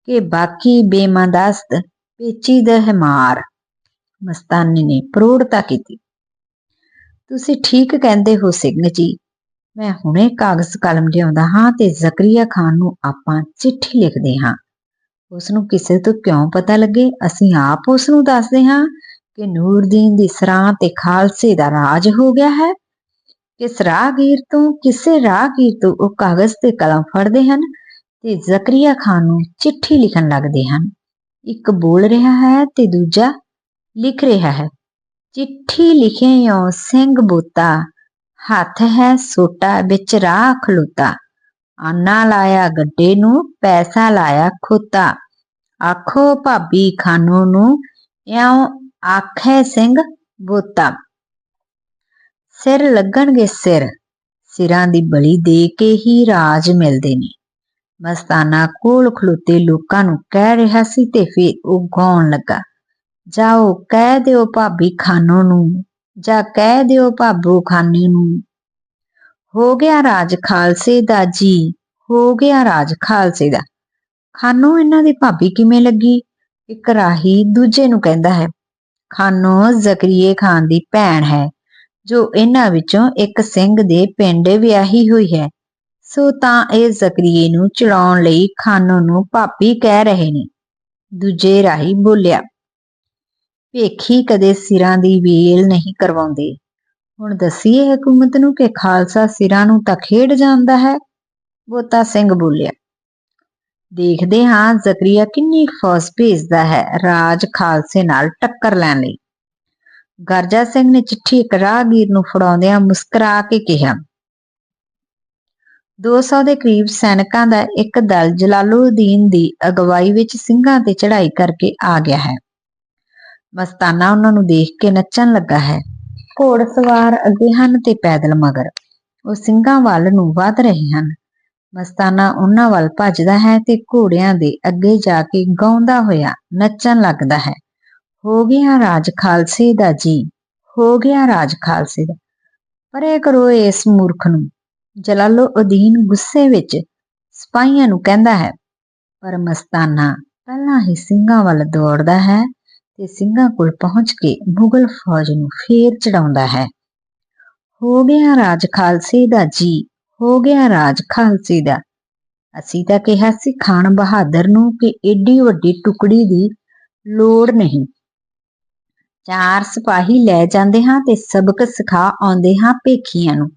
ਕਿ ਬਾਕੀ ਬੇਮੰਦਸਤ ਪੇਚੀ ਹੈ ਮਾਰ ਮਸਤਾਨੀ ਨੇ ਪ੍ਰੋੜਤਾ ਕੀਤੀ। ਤੁਸੀਂ ਠੀਕ ਕਹਿੰਦੇ ਹੋ ਸਿੰਘ ਜੀ। ਮੈਂ ਹੁਣੇ ਕਾਗਜ਼ ਕਲਮ ਲਿਆਉਂਦਾ ਹਾਂ ਤੇ ਜ਼ਕਰੀਆ ਖਾਨ ਨੂੰ ਆਪਾਂ ਚਿੱਠੀ ਲਿਖਦੇ ਹਾਂ। ਉਸ ਨੂੰ ਕਿਸੇ ਤੋਂ ਕਿਉਂ ਪਤਾ ਲੱਗੇ? ਅਸੀਂ ਆਪ ਉਸ ਨੂੰ ਦੱਸਦੇ ਹਾਂ ਕਿ ਨੂਰਦੀਨ ਦੀ ਸਰਾਂ ਤੇ ਖਾਲਸੇ ਦਾ ਰਾਜ ਹੋ ਗਿਆ ਹੈ। ਕਿਸ ਰਾਹਗੀਰ ਤੋਂ ਕਿਸੇ ਰਾਹਗੀਰ ਤੋਂ ਉਹ ਕਾਗਜ਼ ਤੇ ਕਲਮ ਫੜਦੇ ਹਨ ਤੇ ਜ਼ਕਰੀਆ ਖਾਨ ਨੂੰ ਚਿੱਠੀ ਲਿਖਣ ਲੱਗਦੇ ਹਨ। ਇੱਕ ਬੋਲ ਰਿਹਾ ਹੈ ਤੇ ਦੂਜਾ ਲਿਖ ਰਿਹਾ ਹੈ। ਚਿੱਠੀ ਲਿਖਿਓ ਸਿੰਘ ਬੋਤਾ ਹੱਥ ਹੈ ਸੋਟਾ, ਵਿੱਚ ਰਾਹ ਖਲੋਤਾ। ਆਨਾ ਲਾਇਆ ਗੱਡੇ ਨੂੰ, ਪੈਸਾ ਲਾਇਆ ਖੋਤਾ। ਆਖੋ ਭਾਬੀ ਖਾਨੋ ਨੂੰ, ਇਉਂ ਆਖੇ ਸਿੰਘ ਬੋਤਾ ਸਿਰ ਲੱਗਣਗੇ ਸਿਰ, ਸਿਰਾਂ ਦੀ ਬਲੀ ਦੇ ਕੇ ਹੀ ਰਾਜ ਮਿਲਦੇ ਨੇ। ਮਸਤਾਨਾ ਕੋਲ ਖਲੋਤੇ ਲੋਕਾਂ ਨੂੰ ਕਹਿ ਰਿਹਾ ਸੀ ਤੇ ਫਿਰ ਉਹ ਗਾਉਣ ਲੱਗਾ। ਜਾਓ ਕਹਿ ਦਿਓ ਭਾਬੀ ਖਾਨੋ ਨੂੰ, ਜਾਂ ਕਹਿ ਦਿਓ ਭਾਬੋ ਖਾਨੇ ਨੂੰ। ਹੋ ਗਿਆ ਰਾਜ ਖਾਲਸੇ ਦਾ ਜੀ, ਹੋ ਗਿਆ ਰਾਜ ਖਾਲਸੇ ਦਾ। ਖਾਨੋ ਇਹਨਾਂ ਦੀ ਭਾਬੀ ਕਿਵੇਂ ਲੱਗੀ? ਇੱਕ ਰਾਹੀ ਦੂਜੇ ਨੂੰ ਕਹਿੰਦਾ ਹੈ, ਖਾਨੋ ਜ਼ਕਰੀਏ ਖਾਨ ਦੀ ਭੈਣ ਹੈ, ਜੋ ਇਹਨਾਂ ਵਿੱਚੋਂ ਇੱਕ ਸਿੰਘ ਦੇ ਪਿੰਡ ਵਿਆਹੀ ਹੋਈ ਹੈ। ਸੋ ਤਾਂ ਇਹ ਜ਼ਕਰੀਏ ਨੂੰ ਚੜਾਉਣ ਲਈ ਖਾਨੋ ਨੂੰ ਭਾਬੀ ਕਹਿ ਰਹੇ ਨੇ। ਦੂਜੇ ਰਾਹੀ ਬੋਲਿਆ ਭੇਖੀ ਕਦੇ ਸਿਰਾਂ ਦੀ ਵੇਲ ਨਹੀਂ ਕਰਵਾਉਂਦੇ। ਹੁਣ ਦਸੀਏ ਹਕੂਮਤ ਨੂੰ ਕਿ ਖਾਲਸਾ ਸਿਰਾਂ ਨੂੰ ਤਾਂ ਖੇਡ ਜਾਂਦਾ ਹੈ ਬੋਤਾ ਸਿੰਘ ਬੋਲਿਆ। ਦੇਖਦੇ ਹਾਂ ਜ਼ਕਰੀਆ ਕਿੰਨੀ ਫੌਜ ਭੇਜਦਾ ਹੈ ਰਾਜ ਖਾਲਸੇ ਨਾਲ ਟੱਕਰ ਲੈਣ ਲਈ। ਗਰਜਾ ਸਿੰਘ ਨੇ ਚਿੱਠੀ ਇੱਕ ਰਾਹਗੀਰ ਨੂੰ ਫੜਾਉਂਦਿਆਂ ਮੁਸਕਰਾ ਕੇ ਕਿਹਾ 200 ਦੇ ਕਰੀਬ ਸੈਨਿਕਾਂ ਦਾ ਇੱਕ ਦਲ ਜਲਾਲੁਦੀਨ ਦੀ ਅਗਵਾਈ ਵਿੱਚ ਸਿੰਘਾਂ ਤੇ ਚੜ੍ਹਾਈ ਕਰਕੇ ਆ ਗਿਆ ਹੈ। ਮਸਤਾਨਾ ਉਹਨਾਂ ਨੂੰ ਦੇਖ ਕੇ ਨੱਚਣ ਲੱਗਾ ਹੈ। ਘੋੜ ਸਵਾਰ ਅੱਗੇ ਹਨ ਤੇ ਪੈਦਲ ਮਗਰ। ਉਹ ਸਿੰਘਾਂ ਵੱਲ ਨੂੰ ਵਧ ਰਹੇ ਹਨ। ਮਸਤਾਨਾ ਉਹਨਾਂ ਵੱਲ ਭੱਜਦਾ ਹੈ ਤੇ ਘੋੜਿਆਂ ਦੇ ਅੱਗੇ ਜਾ ਕੇ ਗਾਉਂਦਾ ਹੋਇਆ ਨੱਚਣ ਲੱਗਦਾ ਹੈ। ਹੋ ਗਿਆ ਰਾਜ ਖਾਲਸੇ ਦਾ ਜੀ, ਹੋ ਗਿਆ ਰਾਜ ਖਾਲਸੇ ਦਾ। ਪਰੇ ਕਰੋ ਇਸ ਮੂਰਖ ਨੂੰ। ਜਲਾਲੋ ਜਲਾਲੁਦੀਨ ਗੁੱਸੇ ਵਿੱਚ ਸਿਪਾਹੀਆਂ ਨੂੰ ਕਹਿੰਦਾ ਹੈ, ਪਰ ਮਸਤਾਨਾ ਪਹਿਲਾਂ ਹੀ ਸਿੰਘਾਂ ਵੱਲ ਦੌੜਦਾ ਹੈ। ਤੇ ਸਿੰਘਾਂ ਕੋਲ ਪਹੁੰਚ ਕੇ ਮੁਗਲ ਫੌਜ ਨੂੰ ਫੇਰ ਚੜਾਉਂਦਾ ਹੈ। ਹੋ ਗਿਆ ਰਾਜ ਖਾਲਸੇ ਦਾ ਜੀ, ਹੋ ਗਿਆ ਰਾਜ ਖਾਲਸੇ ਦਾ। ਅਸੀਂ ਤਾਂ ਕਿਹਾ ਸੀ ਖਾਨ ਬਹਾਦਰ ਨੂੰ ਕਿ ਏਡੀ ਵੱਡੀ ਟੁਕੜੀ ਦੀ ਲੋੜ ਨਹੀਂ। ਚਾਰ ਸਿਪਾਹੀ ਲੈ ਜਾਂਦੇ ਹਾਂ ਤੇ ਸਬਕ ਸਿਖਾ ਆਉਂਦੇ ਹਾਂ ਭੇਖੀਆਂ ਨੂੰ।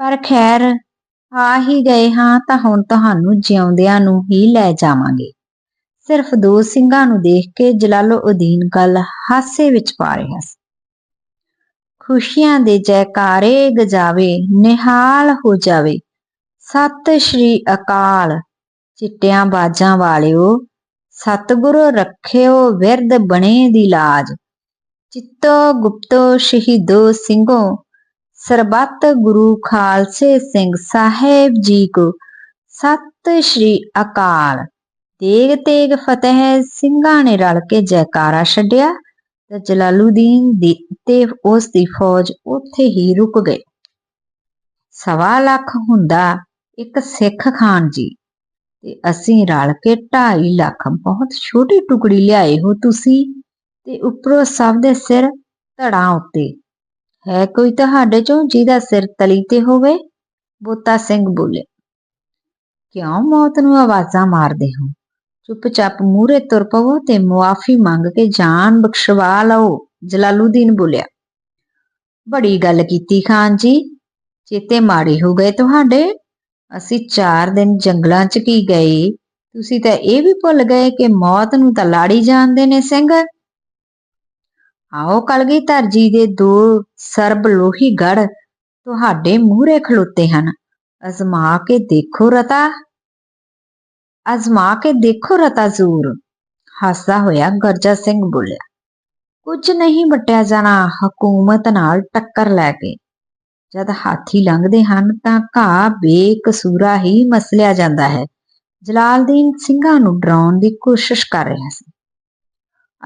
ਪਰ ਖੈਰ, ਆ ਹੀ ਗਏ ਹਾਂ ਤਾਂ ਹੁਣ ਤੁਹਾਨੂੰ ਜਿਉਂਦਿਆਂ ਨੂੰ ਹੀ ਲੈ ਜਾਵਾਂਗੇ। ਸਿਰਫ ਦੋ ਸਿੰਘਾਂ ਨੂੰ ਦੇਖ ਕੇ ਜਲਾਲੁਦੀਨ ਗੱਲ ਹਾਸੇ ਵਿੱਚ ਪਾ ਰਿਹਾ ਸੀ। ਖੁਸ਼ੀਆਂ ਦੇ ਜੈਕਾਰੇ ਗਜਾਵੇ, ਨਿਹਾਲ ਹੋ ਜਾਵੇ। ਸਤਿ ਸ਼੍ਰੀ ਅਕਾਲ, ਚਿੱਟਿਆਂ ਬਾਜਾਂ ਵਾਲਿਓ, ਸਤਿਗੁਰੂ ਰੱਖਿਓ ਵਿਰਦ ਬਣੇ ਦੀ ਲਾਜ। ਚਿੱਤੋ ਗੁਪਤੋ ਸ਼ਹੀਦੋ ਸਿੰਘੋ, ਸਰਬੱਤ ਗੁਰੂ ਖਾਲਸੇ ਸਿੰਘ ਸਾਹਿਬ ਜੀ ਕੋ, ਸਤਿ ਸ਼੍ਰੀ ਅਕਾਲ। ਤੇਗ ਤੇਗ ਫਤਿਹ ਸਿੰਘਾਂ ਨੇ ਰਲ ਕੇ ਜੈਕਾਰਾ ਛੱਡਿਆ ਤੇ ਜਲਾਲੂਦੀਨ ਦੀ ਤੇ ਉਸ ਦੀ ਫੌਜ ਉੱਥੇ ਹੀ ਰੁਕ ਗਏ ਸਵਾ ਲੱਖ ਹੁੰਦਾ ਇੱਕ ਸਿੱਖ ਖਾਨ ਜੀ ਤੇ ਅਸੀਂ ਰਲ ਕੇ 2.5 ਲੱਖ ਬਹੁਤ ਛੋਟੀ ਟੁਕੜੀ ਲਿਆਏ ਹੋ ਤੁਸੀਂ ਤੇ ਉੱਪਰੋਂ ਸਭ ਦੇ ਸਿਰ ਧੜਾਂ ਉੱਤੇ। ਹੈ ਕੋਈ ਤੁਹਾਡੇ ਚੋਂ ਜਿਹਦਾ ਸਿਰ ਤਲੀ ਤੇ ਹੋਵੇ? ਬੋਤਾ ਸਿੰਘ ਬੋਲੇ, ਕਿਉਂ ਮੌਤ ਨੂੰ ਆਵਾਜ਼ਾਂ ਮਾਰਦੇ ਹੋ? ਚੁੱਪਚਾਪ ਮੂਰੇ ਤੁਰ ਪਵੋ ਤੇ ਮੁਆਫੀ ਮੰਗ ਕੇ ਜਾਨ ਬਖਸ਼ਵਾ ਲਓ, ਜਲਾਲੂਦੀਨ ਬੋਲਿਆ। ਬੜੀ ਗੱਲ ਕੀਤੀ ਖਾਨ ਜੀ, ਚੇਤੇ ਮਾੜੇ ਹੋ ਗਏ ਤੁਹਾਡੇ? ਅਸੀਂ 4 ਦਿਨ ਜੰਗਲਾਂ 'ਚ ਕੀ ਗਏ? ਤੁਸੀਂ ਤਾਂ ਇਹ ਵੀ ਭੁੱਲ ਗਏ ਕਿ ਮੌਤ ਨੂੰ ਤਾਂ ਲਾੜੀ ਜਾਣਦੇ ਨੇ ਸਿੰਘ। ਆਓ ਕਲਗੀ ਧਰਜੀ ਦੇ ਦੋ ਸਰਬ ਲੋਹੀ ਗੜ ਤੁਹਾਡੇ ਮੂਹਰੇ ਖਲੋਤੇ ਹਨ। ਅਜ਼ਮਾ ਕੇ ਦੇਖੋ ਰਤਾ। ਅਜ਼ਮਾ ਕੇ ਦੇਖੋ ਰਤਾ ਜ਼ੂਰ ਹੱਸਦਾ ਹੋਇਆ ਗਰਜਾ ਸਿੰਘ ਬੋਲਿਆ ਕੁਝ ਨਹੀਂ ਵਟਿਆ ਜਾਣਾ, ਹਕੂਮਤ ਨਾਲ ਟੱਕਰ ਲੈ ਕੇ। ਜਦ ਹਾਥੀ ਲੰਘਦੇ ਹਨ ਤਾਂ ਘਾਹ ਬੇਕਸੂਰਾ ਹੀ ਮਸਲਿਆ ਜਾਂਦਾ ਹੈ। ਜਲਾਲਦੀਨ ਸਿੰਘਾਂ ਨੂੰ ਡਰਾਉਣ ਦੀ ਕੋਸ਼ਿਸ਼ ਕਰ ਰਿਹਾ ਸੀ।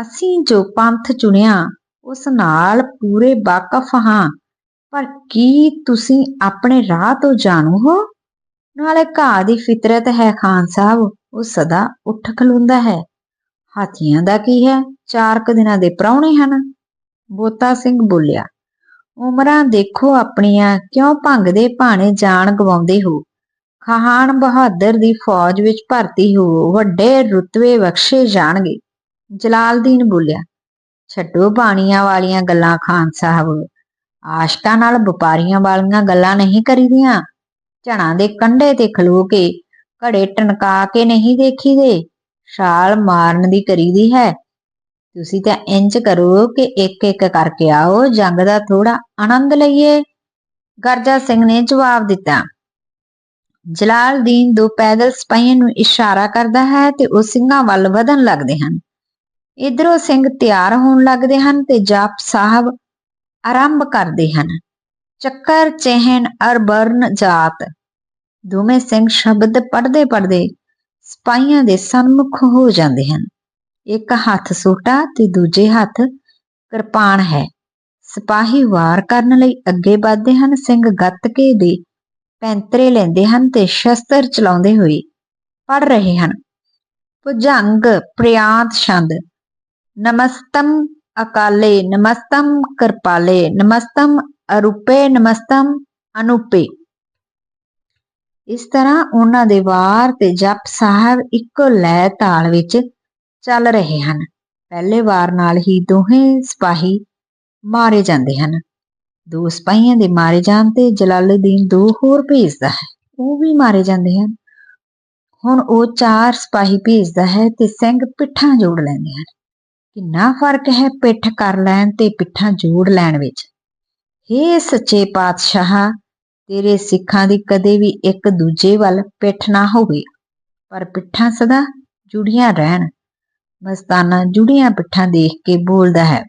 ਅਸੀਂ ਜੋ ਪੰਥ ਚੁਣਿਆ, ਉਸ ਨਾਲ ਪੂਰੇ ਵਾਕਫ ਹਾਂ, ਪਰ ਕੀ ਤੁਸੀਂ ਆਪਣੇ ਰਾਹ ਤੋਂ ਜਾਣੂ ਹੋ? ਨਾਲੇ ਘਾਹ ਦੀ ਫਿਤਰਤ ਹੈ ਖਾਨ ਸਾਹਿਬ, ਉਹ ਸਦਾ ਉੱਠ ਖਲੋਂਦਾ ਹੈ। ਹਾਥੀਆਂ ਦਾ ਕੀ ਹੈ? ਚਾਰ ਕੁ ਦਿਨਾਂ ਦੇ ਪ੍ਰਾਹੁਣੇ ਹਨ। ਬੋਤਾ ਸਿੰਘ ਬੋਲਿਆ, ਉਮਰਾਂ ਦੇਖੋ ਆਪਣੀਆਂ, ਕਿਉਂ ਭੰਗਦੇ ਭਾਣੇ ਜਾਣ ਗਵਾਉਂਦੇ ਹੋ? ਖਾਨ ਬਹਾਦਰ ਦੀ ਫੌਜ ਵਿੱਚ ਭਰਤੀ ਹੋ, ਵੱਡੇ ਰੁਤਬੇ ਬਖਸ਼ੇ ਜਾਣਗੇ। ਜਲਾਲਦੀਨ ਬੋਲਿਆ, ਛੱਡੋ ਬਾਣੀਆਂ ਵਾਲੀਆਂ ਗੱਲਾਂ ਖਾਨ ਸਾਹਿਬ। ਆਸ਼ਕਾਂ ਨਾਲ ਵਪਾਰੀਆਂ ਵਾਲੀਆਂ ਗੱਲਾਂ ਨਹੀਂ ਕਰੀਦੀਆਂ। ਝਣਾ ਦੇ ਕੰਢੇ ਤੇ ਖਲੋ ਕੇ ਘੜੇ ਟਨਕਾ ਕੇ ਨਹੀਂ ਦੇਖੀਦੇ। ਛਾਲ ਮਾਰਨ ਦੀ ਕਰੀਦੀ ਹੈ। ਤੁਸੀਂ ਤਾਂ ਇੰਜ ਕਰੋ ਕਿ ਇੱਕ ਇੱਕ ਕਰਕੇ ਆਓ, ਜੰਗ ਦਾ ਥੋੜਾ ਆਨੰਦ ਲਈਏ। ਗਰਜਾ ਸਿੰਘ ਨੇ ਜਵਾਬ ਦਿੱਤਾ। ਜਲਾਲਦੀਨ ਦੋ ਪੈਦਲ ਸਿਪਾਹੀਆਂ ਨੂੰ ਇਸ਼ਾਰਾ ਕਰਦਾ ਹੈ ਤੇ ਉਹ ਸਿੰਘਾਂ ਵੱਲ ਵਧਣ ਲੱਗਦੇ ਹਨ। ਇਧਰੋਂ ਸਿੰਘ ਤਿਆਰ ਹੋਣ ਲੱਗਦੇ ਹਨ ਤੇ ਜਾਪ ਸਾਹਿਬ ਆਰੰਭ ਕਰਦੇ ਹਨ। ਚੱਕਰ, ਚਹਿਨ ਅਰਬਰਨ ਜਾਤ। ਦੋਵੇਂ ਸਿੰਘ ਸ਼ਬਦ ਪੜਦੇ ਪੜਦੇ ਸਿਪਾਹੀਆਂ ਦੇ ਸਨਮੁਖ ਹੋ ਜਾਂਦੇ ਹਨ। ਇੱਕ ਹੱਥ ਸੋਟਾ ਤੇ ਦੂਜੇ ਹੱਥ ਕਿਰਪਾਨ ਹੈ। ਸਿਪਾਹੀ ਵਾਰ ਕਰਨ ਲਈ ਅੱਗੇ ਵੱਧਦੇ ਹਨ, ਸਿੰਘ ਗੱਤਕੇ ਦੇ ਪੈਂਤਰੇ ਲੈਂਦੇ ਹਨ ਤੇ ਸ਼ਸਤਰ ਚਲਾਉਂਦੇ ਹੋਏ ਪੜ ਰਹੇ ਹਨ। ਭੁਜੰਗ ਪ੍ਰਿਆਂਤ ਛੰਦ, ਨਮਸਤਮ ਅਕਾਲੇ, ਨਮਸਤਮ ਕਿਰਪਾਲੇ, ਨਮਸਤਮ ਅਰੂਪੇ, ਨਮਸਤਮ ਅਨੂਪੇ। ਇਸ ਤਰ੍ਹਾਂ ਉਹਨਾਂ ਦੇ ਵਾਰ ਤੇ ਜਪ ਸਾਹਿਬ ਇੱਕੋ ਲੈ ਤਾਲ ਵਿੱਚ ਚੱਲ ਰਹੇ ਹਨ। ਪਹਿਲੇ ਵਾਰ ਨਾਲ ਹੀ ਦੋਹੇ ਸਿਪਾਹੀ ਮਾਰੇ ਜਾਂਦੇ ਹਨ। ਦੋ ਸਿਪਾਹੀਆਂ ਦੇ ਮਾਰੇ ਜਾਣ ਤੇ ਜਲਾਲੁਦੀਨ ਦੋ ਹੋਰ ਭੇਜਦਾ ਹੈ। ਉਹ ਵੀ ਮਾਰੇ ਜਾਂਦੇ ਹਨ। ਹੁਣ ਉਹ ਚਾਰ ਸਿਪਾਹੀ ਭੇਜਦਾ ਹੈ ਤੇ ਸਿੰਘ ਪਿੱਠਾਂ ਜੋੜ ਲੈਂਦੇ ਹਨ। ਕਿੰਨਾ ਫ਼ਰਕ ਹੈ ਪਿੱਠ ਕਰ ਲੈਣ ਤੇ ਪਿੱਠਾਂ ਜੋੜ ਲੈਣ ਵਿੱਚ। ਹੇ ਸੱਚੇ ਪਾਤਸ਼ਾਹ ਤੇਰੇ ਸਿੱਖਾਂ ਦੀ ਕਦੇ ਵੀ ਇੱਕ ਦੂਜੇ ਵੱਲ ਪਿੱਠ ਨਾ ਹੋਵੇ। ਪਰ ਪਿੱਠਾਂ ਸਦਾ ਜੁੜੀਆਂ ਰਹਿਣ। ਮਸਤਾਨਾ ਜੁੜੀਆਂ ਪਿੱਠਾਂ ਦੇਖ ਕੇ ਬੋਲਦਾ ਹੈ,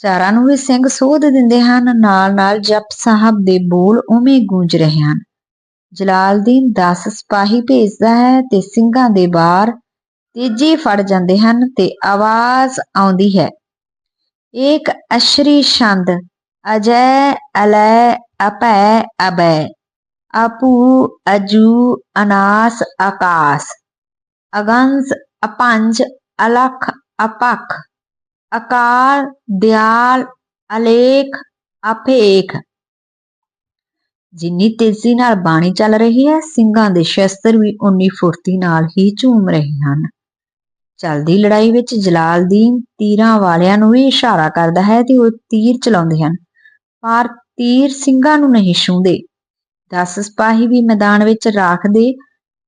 ਚਾਰਾਂ ਨੂੰ ਵੀ ਸਿੰਘ ਸੋਧ ਦਿੰਦੇ ਹਨ ਨਾਲ ਨਾਲ ਜਪ ਸਾਹਿਬ ਦੇ ਬੋਲ ਉਵੇਂ ਗੂੰਜ ਰਹੇ ਹਨ। ਜਲਾਲਦੀਨ 10 ਸਿਪਾਹੀ ਭੇਜਦਾ ਹੈ ਤੇ ਸਿੰਘਾਂ ਦੇ ਬਾਹਰ ਤੇਜੀ ਫੜ ਜਾਂਦੇ ਹਨ ਤੇ ਆਵਾਜ਼ ਆਉਂਦੀ ਹੈ ਇੱਕ ਅਸ਼ਰੀ ਛੰਦ ਅਜੈ, ਅਲੈ, ਅਪੈ, ਅਬੈ। ਆਪੂ, ਅਜੂ, ਅਨਾਸ, ਆਕਾਸ। ਅਗੰਸ, ਅਪੰਜ, ਅਲਖ, ਅਪਖ। ਅਕਾਲ ਦਿਆਲ, ਅਲੇਖ, ਅਪੇਖ। ਜਿੰਨੀ ਤੇਜ਼ੀ ਨਾਲ ਬਾਣੀ ਚੱਲ ਰਹੀ ਹੈ, ਸਿੰਘਾਂ ਦੇ ਸ਼ਸਤਰ ਵੀ ਉਨੀ ਫੁਰਤੀ ਨਾਲ ਹੀ ਝੂਮ ਰਹੇ ਹਨ। ਚੱਲਦੀ ਲੜਾਈ ਵਿੱਚ ਜਲਾਲਦੀਨ ਤੀਰਾਂ ਵਾਲਿਆਂ ਨੂੰ ਵੀ ਇਸ਼ਾਰਾ ਕਰਦਾ ਹੈ ਤੇ ਉਹ ਤੀਰ ਚਲਾਉਂਦੇ ਹਨ। ਪਰ ਤੀਰ ਸਿੰਘਾਂ ਨੂੰ ਨਹੀਂ ਛੂੰਦੇ 10 ਸਿਪਾਹੀ ਵੀ ਮੈਦਾਨ ਵਿੱਚ ਰਾਖਦੇ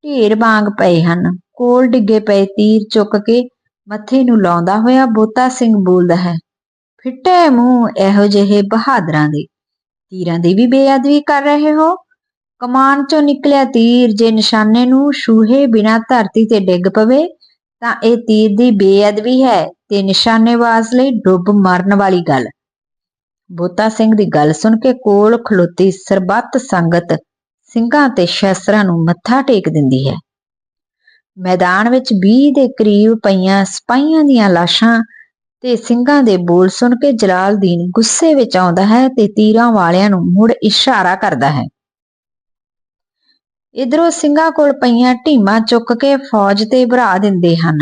ਢੇਰ ਵਾਂਗ ਪਏ ਹਨ। ਕੋਲ ਡਿੱਗੇ ਪਏ ਤੀਰ ਚੁੱਕ ਕੇ ਮੱਥੇ ਨੂੰ ਲਾਉਂਦਾ ਹੋਇਆ ਬੋਤਾ ਸਿੰਘ ਬੋਲਦਾ ਹੈ, ਫਿੱਟੇ ਮੂੰਹ ਇਹੋ ਜਿਹੇ ਬਹਾਦਰਾਂ ਦੇ। ਤੀਰਾਂ ਦੀ ਵੀ ਬੇਅਦਬੀ ਕਰ ਰਹੇ ਹੋ? ਕਮਾਨ ਚੋਂ ਨਿਕਲਿਆ ਤੀਰ ਜੇ ਨਿਸ਼ਾਨੇ ਨੂੰ ਛੂਹੇ ਬਿਨਾ ਧਰਤੀ ਤੇ ਡਿੱਗ ਪਵੇ, ਤਾਂ ਇਹ ਤੀਰ ਦੀ ਬੇਅਦਬੀ ਹੈ ਤੇ ਨਿਸ਼ਾਨੇਬਾਜ਼ ਲਈ ਡੁੱਬ ਮਰਨ ਵਾਲੀ ਗੱਲ। ਬੋਤਾ ਸਿੰਘ ਦੀ ਗੱਲ ਸੁਣ ਕੇ ਕੋਲ ਖਲੋਤੀ ਸਰਬੱਤ ਸੰਗਤ ਸਿੰਘਾਂ ਤੇ ਸ਼ਸਤਰਾਂ ਨੂੰ ਮੱਥਾ ਟੇਕ ਦਿੰਦੀ ਹੈ। ਮੈਦਾਨ ਵਿੱਚ 20 ਦੇ ਕਰੀਬ ਪਈਆਂ ਸਿਪਾਹੀਆਂ ਦੀਆਂ ਲਾਸ਼ਾਂ ਤੇ ਸਿੰਘਾਂ ਦੇ ਬੋਲ ਸੁਣ ਕੇ ਜਲਾਲਦੀਨ ਗੁੱਸੇ ਵਿੱਚ ਆਉਂਦਾ ਹੈ ਤੇ ਤੀਰਾਂ ਵਾਲਿਆਂ ਨੂੰ ਮੁੜ ਇਸ਼ਾਰਾ ਕਰਦਾ ਹੈ। ਇਧਰੋਂ ਸਿੰਘਾਂ ਕੋਲ ਪਈਆਂ ਢੀਮਾਂ ਚੁੱਕ ਕੇ ਫੌਜ ਤੇ ਭਰਾ ਦਿੰਦੇ ਹਨ।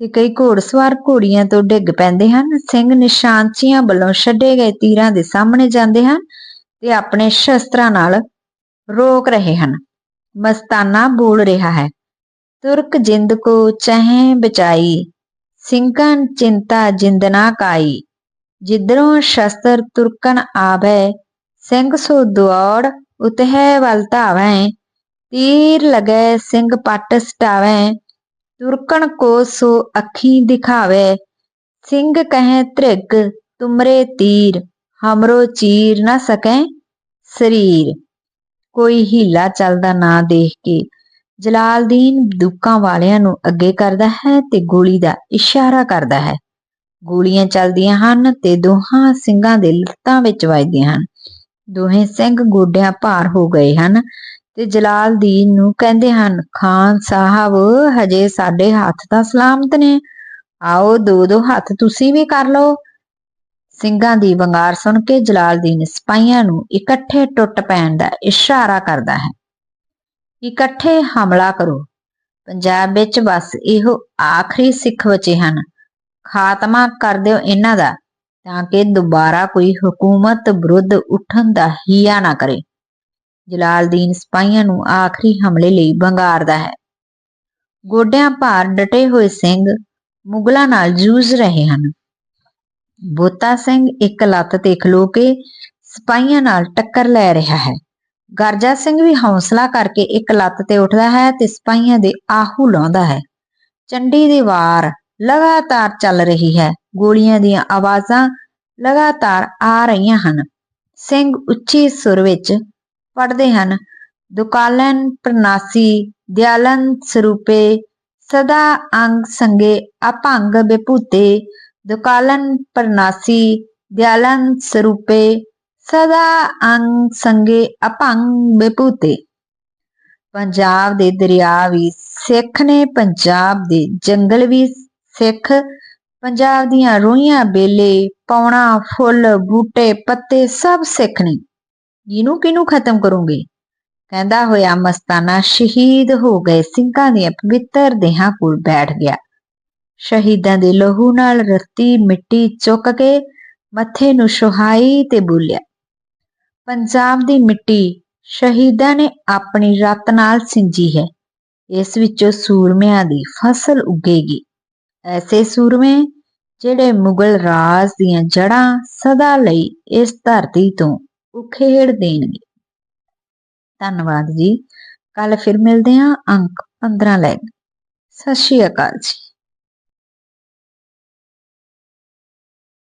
ਤੇ ਕਈ ਘੋੜਸਵਾਰ ਘੋੜੀਆਂ ਤੋਂ ਡਿੱਗ ਪੈਂਦੇ ਹਨ। ਸਿੰਘ ਨਿਸ਼ਾਨਚੀਆਂ ਵੱਲੋਂ ਛੱਡੇ ਗਏ ਤੀਰਾਂ ਦੇ ਸਾਹਮਣੇ ਜਾਂਦੇ ਹਨ ਤੇ ਆਪਣੇ ਸ਼ਸਤਰਾਂ ਨਾਲ ਰੋਕ ਰਹੇ ਹਨ। ਮਸਤਾਨਾ ਬੋਲ ਰਿਹਾ ਹੈ, ਤੁਰਕ ਜਿੰਦ ਕੋ ਚਹਿ ਬਚਾਈ, ਸਿੰਘਾਂ ਚਿੰਤਾ ਜਿੰਦ ਨਾ ਕਾਈ। ਜਿੱਧਰੋਂ ਸ਼ਸਤਰ ਤੁਰਕਨ ਆਵੈ, ਸਿੰਘ ਸੋ ਦੌੜ ਉਤਹਿ ਵਲ ਧਾਵੈ। ਤੀਰ ਲਗੈ, ਸਿੰਘ ਪੱਟ ਸਟਾਵੈ। ਤੁਰਕਣ ਕੋ ਸੋ ਅੱਖੀ ਦਿਖਾਵੇ, ਸਿੰਘ ਕਹੈ ਧ੍ਰਿਗ ਤੁਮਰੇ ਤੀਰ, ਹਮਰੋ ਚੀਰ ਨਾ ਸਕੈ ਸਰੀਰ। ਕੋਈ ਹੀਲਾ ਚੱਲਦਾ ਨਾ ਦੇਖ ਕੇ ਜਲਾਲਦੀਨ ਦੁੱਕਾਂ ਵਾਲਿਆਂ ਨੂੰ ਅੱਗੇ ਕਰਦਾ ਹੈ ਤੇ ਗੋਲੀ ਦਾ ਇਸ਼ਾਰਾ ਕਰਦਾ ਹੈ। ਗੋਲੀਆਂ ਚੱਲਦੀਆਂ ਹਨ ਤੇ ਦੋਹਾਂ ਸਿੰਘਾਂ ਦੇ ਲੱਤਾਂ ਵਿੱਚ ਵੱਜਦੀਆਂ ਹਨ। ਦੋਹੇ ਸਿੰਘ ਗੋਡਿਆਂ ਭਾਰ ਹੋ ਗਏ ਹਨ ਤੇ ਜਲਾਲਦੀਨ ਨੂੰ ਕਹਿੰਦੇ ਹਨ, ਖਾਨ ਸਾਹਿਬ, ਹਜੇ ਸਾਡੇ ਹੱਥ ਤਾਂ ਸਲਾਮਤ ਨੇ। ਆਓ ਦੋ ਦੋ ਹੱਥ ਤੁਸੀਂ ਵੀ ਕਰ ਲਓ। ਸਿੰਘਾਂ ਦੀ ਵੰਗਾਰ ਸੁਣ ਕੇ ਜਲਾਲਦੀਨ ਸਿਪਾਹੀਆਂ ਨੂੰ ਇਕੱਠੇ ਟੁੱਟ ਪੈਣ ਦਾ ਇਸ਼ਾਰਾ ਕਰਦਾ ਹੈ। ਇਕੱਠੇ ਹਮਲਾ ਕਰੋ। ਪੰਜਾਬ ਵਿੱਚ ਬਸ ਇਹੋ ਆਖਰੀ ਸਿੱਖ ਬਚੇ ਹਨ। ਖਾਤਮਾ ਕਰ ਦਿਓ ਇਹਨਾਂ ਦਾ, ਤਾਂ ਕਿ ਦੁਬਾਰਾ ਕੋਈ ਹਕੂਮਤ ਵਿਰੁੱਧ ਉੱਠਣ ਦਾ ਹੀਆ ਨਾ ਕਰੇ। ਜਲਾਲਦੀਨ ਸਿਪਾਹੀਆਂ ਨੂੰ ਆਖਰੀ ਹਮਲੇ ਲਈ ਬੰਗਾਰਦਾ ਹੈ। ਗੋਡਿਆਂ ਭਾਰ ਡਟੇ ਹੋਏ ਸਿੰਘ ਮੁਗਲਾਂ ਨਾਲ ਜੂਝ ਰਹੇ ਹਨ। ਬੋਤਾ ਸਿੰਘ ਇੱਕ ਲੱਤ ਤੇ ਖਲੋ ਕੇ ਸਿਪਾਹੀਆਂ ਨਾਲ ਟੱਕਰ ਲੈ ਰਿਹਾ ਹੈ। ਗਰਜਾ ਸਿੰਘ ਵੀ ਹੌਸਲਾ ਕਰਕੇ ਇੱਕ ਲੱਤ ਤੇ ਉੱਠਦਾ ਹੈ ਤੇ ਸਿਪਾਹੀਆਂ ਦੇ ਆਹੂ ਲਾਉਂਦਾ ਹੈ। ਚੰਡੀ ਦੀ ਵਾਰ ਲਗਾਤਾਰ ਚੱਲ ਰਹੀ ਹੈ। ਗੋਲੀਆਂ ਦੀਆਂ ਆਵਾਜ਼ਾਂ ਲਗਾਤਾਰ ਆ ਰਹੀਆਂ ਹਨ। ਸਿੰਘ ਉੱਚੀ ਸੁਰ ਵਿੱਚ ਪੜਦੇ ਹਨ। ਦੁਕਾਲਨ ਪ੍ਰਨਾਸੀ ਦਿਆਲਨ ਸਰੂਪੇ, ਸਦਾ ਅੰਗ ਸੰਗੇ ਅਪੰਗ ਬਿਪੂਤੇ ਦੁਕਾਲਨ ਪ੍ਰਨਾਸੀ ਦਿਆਲਨ ਸਰੂਪੇ, ਸਦਾ ਅੰਗ ਸੰਗੇ ਅਪੰਗ ਬਿਪੂਤੇ ਪੰਜਾਬ ਦੇ ਦਰਿਆ ਵੀ ਸਿੱਖ ਨੇ ਪੰਜਾਬ ਦੇ ਜੰਗਲ ਵੀ ਸਿੱਖ। ਪੰਜਾਬ ਦੀਆਂ ਰੋਈਆਂ ਬੇਲੇ, ਪੌਣਾ, ਫੁੱਲ, ਬੂਟੇ, ਪੱਤੇ ਸਭ ਸਿੱਖ ਨੇ। ਇਹਨੂੰ ਕਿਨੂੰ ਖਤਮ ਕਰੂੰਗੀ? ਕਹਿੰਦਾ ਹੋਇਆ ਮਸਤਾਨਾ ਸ਼ਹੀਦ ਹੋ ਗਏ। ਸਿੰਘਾਂ ਦੀਆਂ ਪਵਿੱਤਰ ਦੇਹਾਂ ਕੋਲ ਬੈਠ ਗਿਆ। ਸ਼ਹੀਦਾਂ ਦੇ ਲਹੂ ਨਾਲ ਰੱਤੀ ਮਿੱਟੀ ਚੁੱਕ ਕੇ ਮੱਥੇ ਨੂੰ ਸੁਹਾਈ ਤੇ ਬੋਲਿਆ, ਪੰਜਾਬ ਦੀ ਮਿੱਟੀ ਸ਼ਹੀਦਾਂ ਨੇ ਆਪਣੀ ਰਤ ਨਾਲ ਸਿੰਜੀ ਹੈ। ਇਸ ਵਿੱਚੋਂ ਸੂਰਮਿਆਂ ਦੀ ਫਸਲ ਉੱਗੇਗੀ। ਐਸੇ ਸੂਰਮੇ ਜਿਹੜੇ ਮੁਗਲ ਰਾਜ ਦੀਆਂ ਜੜਾਂ ਸਦਾ ਲਈ ਇਸ ਧਰਤੀ ਤੋਂ ਉਖੇੜ ਦੇਣਗੇ। ਧੰਨਵਾਦ ਜੀ। ਕੱਲ ਫਿਰ ਮਿਲਦੇ ਹਾਂ। ਅੰਕ 15 ਲੈ ਸਤਿ ਸ਼੍ਰੀ ਅਕਾਲ ਜੀ।